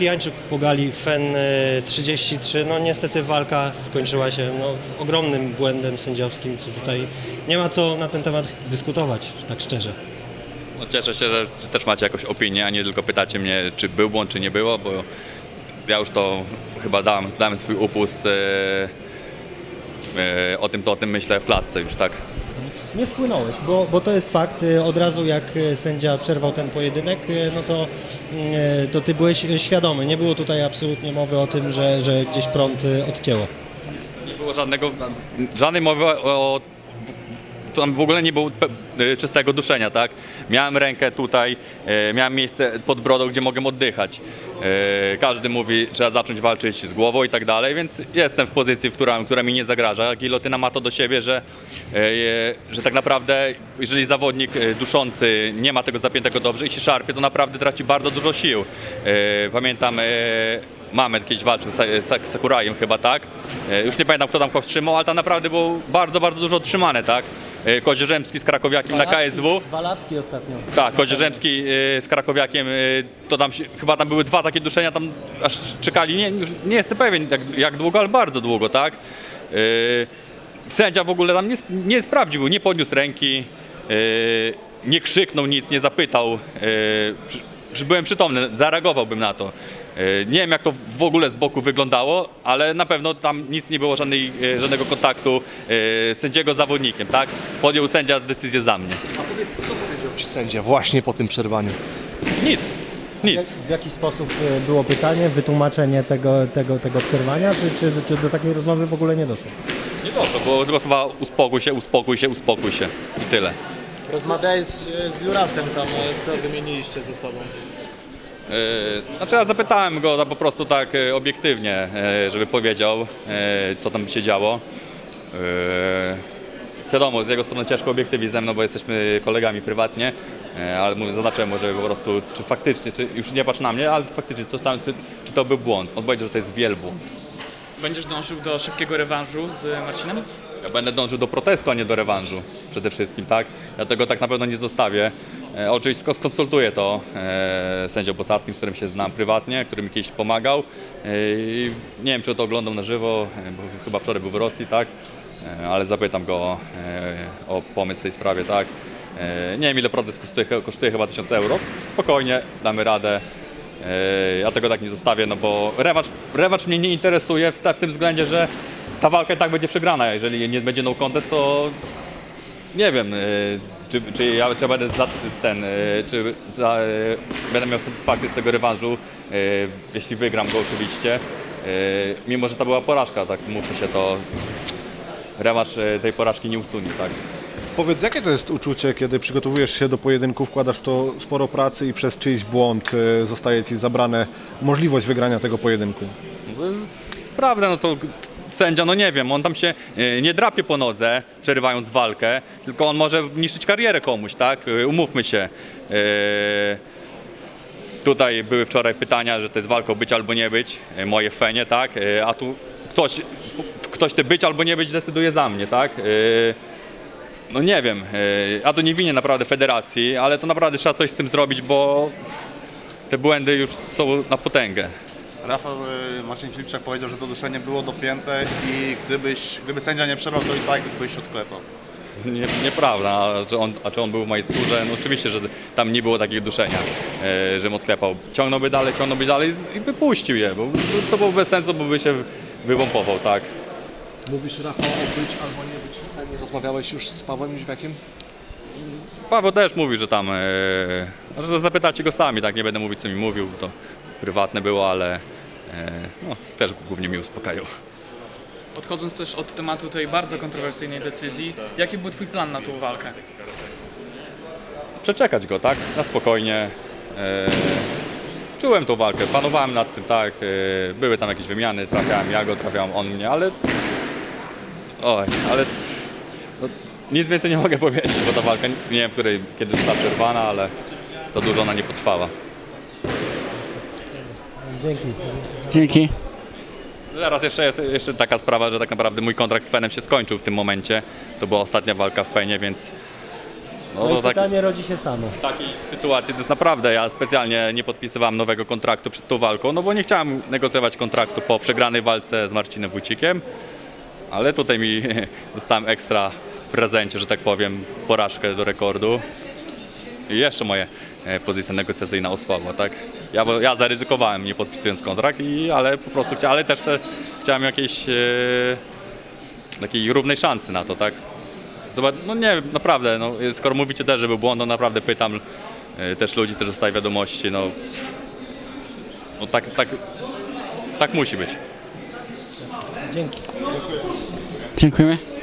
Jańczuk pogali FEN y, 33, no niestety walka skończyła się no, ogromnym błędem sędziowskim, co tutaj nie ma co na ten temat dyskutować, tak szczerze. No, cieszę się, że, też macie jakąś opinię, a nie tylko pytacie mnie, czy był błąd, czy nie było, bo ja już to chyba dałem, dałem swój upust e, e, o tym, co o tym myślę w klatce już, tak? Nie spłynąłeś, bo, bo to jest fakt, y, od razu jak y, sędzia przerwał ten pojedynek, y, no to, to ty byłeś świadomy, nie było tutaj absolutnie mowy o tym, że, że gdzieś prąd odcięło. Nie było żadnego, żadnej mowy o... Tam w ogóle nie było czystego duszenia, tak? Miałem rękę tutaj, miałem miejsce pod brodą, gdzie mogę oddychać. E, Każdy mówi, trzeba zacząć walczyć z głową i tak dalej, więc jestem w pozycji, która, która mi nie zagraża. Gilotyna ma to do siebie, że, e, że tak naprawdę, jeżeli zawodnik e, duszący nie ma tego zapiętego dobrze i się szarpie, to naprawdę traci bardzo dużo sił. Pamiętam, Mamy kiedyś walczył z Sa- Sa- Sakurajem chyba, tak? Już nie pamiętam kto tam kogo trzymał, ale tam naprawdę było bardzo, bardzo dużo trzymane, tak? E, Kozierzemski z Krakowiakiem na KSW. Walawski ostatnio. Tak, Kozierzemski e, z Krakowiakiem, e, to tam się, chyba tam były dwa takie duszenia, tam aż czekali, nie, nie jestem pewien jak, jak długo, ale bardzo długo, tak? Sędzia w ogóle tam nie, nie sprawdził, nie podniósł ręki, nie krzyknął nic, nie zapytał. Byłem przytomny, zareagowałbym na to. E, Nie wiem jak to w ogóle z boku wyglądało, ale na pewno tam nic nie było, żadnej, e, żadnego kontaktu e, sędziego z zawodnikiem, tak? Podjął sędzia decyzję za mnie. A powiedz, co powiedział ci sędzia właśnie po tym przerwaniu? Nic, Jak, nic. w jaki sposób było pytanie, wytłumaczenie tego, tego, tego przerwania, czy, czy, czy do takiej rozmowy w ogóle nie doszło? Nie doszło, było tylko słowa uspokój się, uspokój się, uspokój się i tyle. Rozmawiałeś z, Jurasem tam, e, co wymieniliście ze sobą. Yy, Znaczy ja zapytałem go tak po prostu tak e, obiektywnie, e, żeby powiedział, e, co tam się działo. Yy, Wiadomo, z jego strony ciężko obiektywić ze mną, bo jesteśmy kolegami prywatnie, e, ale mówię, zaznaczyłem mu, że po prostu, czy faktycznie, czy już nie patrz na mnie, ale faktycznie, co tam, czy, czy to był błąd. On powiedział, że to jest wielbłąd. Będziesz dążył do szybkiego rewanżu z Marcinem? Ja będę dążył do protestu, a nie do rewanżu przede wszystkim, tak? Ja tego tak na pewno nie zostawię. E, oczywiście skonsultuję to e, sędzią Bosackim, z którym się znam prywatnie, który mi kiedyś pomagał. E, nie wiem, czy to oglądam na żywo, e, bo chyba wczoraj był w Rosji, tak? E, ale zapytam go e, o pomysł w tej sprawie, tak? E, nie wiem, ile protest kosztuje, kosztuje chyba 1000 euro. Spokojnie, damy radę. E, Ja tego tak nie zostawię, no bo rewacz, rewacz mnie nie interesuje w, w tym względzie, że ta walka i tak będzie przegrana. Jeżeli nie będzie no contest, to nie wiem, e, czy, czy ja, czy będę za, ten, e, czy za, e, będę miał satysfakcję z tego rewanżu, jeśli wygram go oczywiście. Mimo, że to była porażka, tak mówmy się, to rewanż tej porażki nie usunie, tak. Powiedz, jakie to jest uczucie, kiedy przygotowujesz się do pojedynku, wkładasz w to sporo pracy i przez czyjś błąd zostaje ci zabrane możliwość wygrania tego pojedynku? To jest prawda, no to sędzia, no nie wiem, on tam się e, nie drapie po nodze, przerywając walkę, tylko on może niszczyć karierę komuś, tak? E, Umówmy się. E, Tutaj były wczoraj pytania, że to jest walka o być albo nie być, moje fenie, tak? A tu ktoś, ktoś te być albo nie być decyduje za mnie, tak? No nie wiem, ja to nie winię naprawdę federacji, ale to naprawdę trzeba coś z tym zrobić, bo te błędy już są na potęgę. Rafał y, Marcin Filipczak powiedział, że to duszenie było dopięte i gdybyś, gdyby sędzia nie przerwał, to i tak byś odklepał. Nie, nieprawda, a czy, on, a czy on był w mojej skórze? No oczywiście, że tam nie było takiego duszenia, e, żebym odklepał. Ciągnąłby dalej, ciągnąłby dalej i by puścił je, bo to było bez sensu, bo by się wywąpował, tak. Mówisz Rafał o być albo nie być w. Rozmawiałeś już z Pawłem Jóźwiakiem? Paweł też mówi, że tam, e, że zapytacie go sami, tak, nie będę mówić co mi mówił, bo to prywatne było, ale e, no, też głównie mi uspokajał. Odchodząc też od tematu tej bardzo kontrowersyjnej decyzji, jaki był Twój plan na tą walkę? przeczekać go, tak? Na spokojnie. E, czułem tą walkę, panowałem nad tym, tak. E, były tam jakieś wymiany, trafiałem ja go, trafiałem on mnie, ale. Oj, ale. No, nic więcej nie mogę powiedzieć, bo ta walka nie wiem, w której kiedy została przerwana, ale za dużo ona nie potrwała. Dzięki. Dzięki. Teraz jeszcze jest jeszcze taka sprawa, że tak naprawdę mój kontrakt z Fenem się skończył w tym momencie. To była ostatnia walka w Fenie, więc No No to i tak, pytanie rodzi się samo. w takiej sytuacji to jest naprawdę, ja specjalnie nie podpisywałem nowego kontraktu przed tą walką, no bo nie chciałem negocjować kontraktu po przegranej walce z Marcinem Wójcikiem, ale tutaj mi dostałem ekstra w prezencie, że tak powiem, porażkę do rekordu i jeszcze moje e, pozycja negocjacyjna osłabła, tak? Ja, bo ja zaryzykowałem nie podpisując kontrakt, i, ale po prostu chciałem, ale też se, chciałem jakiejś e, takiej równej szansy na to, tak? Zobacz, no nie wiem, naprawdę, no, skoro mówicie też, że był błąd, no naprawdę pytam e, też ludzi, też dostaję wiadomości, no, no tak, tak, tak musi być. Dzięki. Dziękujemy.